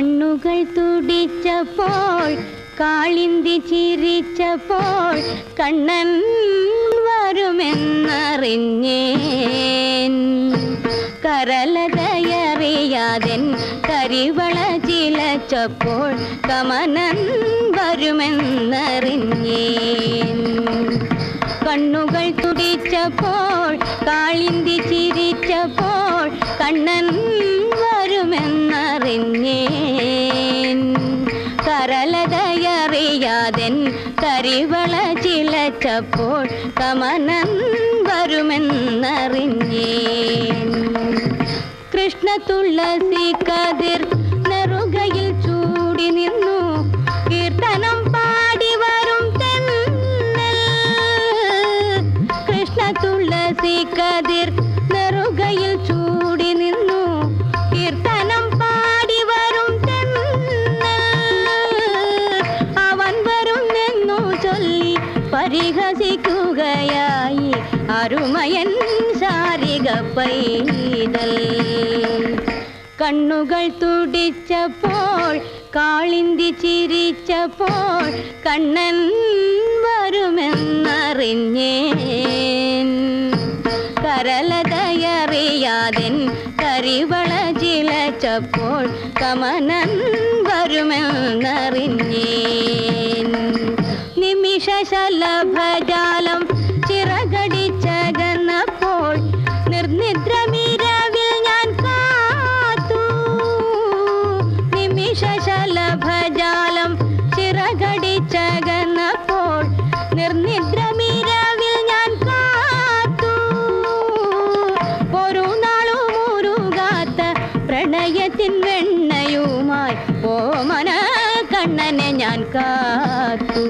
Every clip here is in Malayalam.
കണ്ണുകൾ തുടിച്ചപ്പോൾ കാളിന്തി ചിരിച്ചപ്പോൾ കണ്ണൻ വരുമെന്നറിഞ്ഞേൻ കരലതയറിയാതൻ കരിവള ചിലച്ചപ്പോൾ കമനൻ വരുമെന്നറിഞ്ഞേൻ. കണ്ണുകൾ തുടിച്ചപ്പോൾ കാളിന്തി ചിരിച്ചപ്പോൾ കണ്ണൻ കരലതയറിയാതൻ കരിവള ചിലച്ചപ്പോൾ കമനൻ വരുമെന്നറിഞ്ഞേ കൃഷ്ണ തുളസി കതിർ നെറുകയിൽ ചൂടി നിന്നു. കീർത്തനം പാടി വരും തെന്നൽ. കൃഷ്ണ തുളസി കതിർ പരിഹസിക്കുകയായി. അരുമയൻ ശാരിക പൈതൽ. കണ്ണുകൾ തുടിച്ചപ്പോൾ കാളിന്തി ചിരിച്ചപ്പോൾ കണ്ണൻ വരുമെന്നറിഞ്ഞേ കരലതയറിയാതൻ കരിവള ചിലച്ചപ്പോൾ കമനൻ വരുമെന്നറിഞ്ഞേൻ. നിമിഷ ശലഭജാലം ചിറകടിച്ചകന്നപ്പോൾ നിർനിദ്രമിരവിൽ ഞാൻ കാത്തു. നിമിഷ ശലഭജാലം ചിറകടിച്ചകന്നപ്പോൾ നിർനിദ്രമിരവിൽ ഞാൻ കാത്തു. ഒരു നാളും ഉരുകാത്ത പ്രണയത്തിൻ വെണ്ണയുമായി ഓമന കണ്ണനെ ഞാൻ കാത്തു.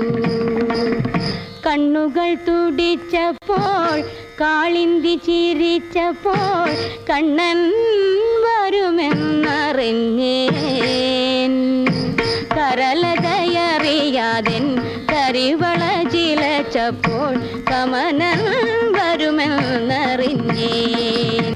കണ്ണുകൾ തുടിച്ചപ്പോൾ കാളിന്തി ചിരിച്ചപ്പോൾ കണ്ണൻ വരുമെന്നറിഞ്ഞേൻ. കരലതയറിയാതൻ കരിവള ചിലച്ചപ്പോൾ കമനൻ വരുമെന്നറിഞ്ഞേൻ.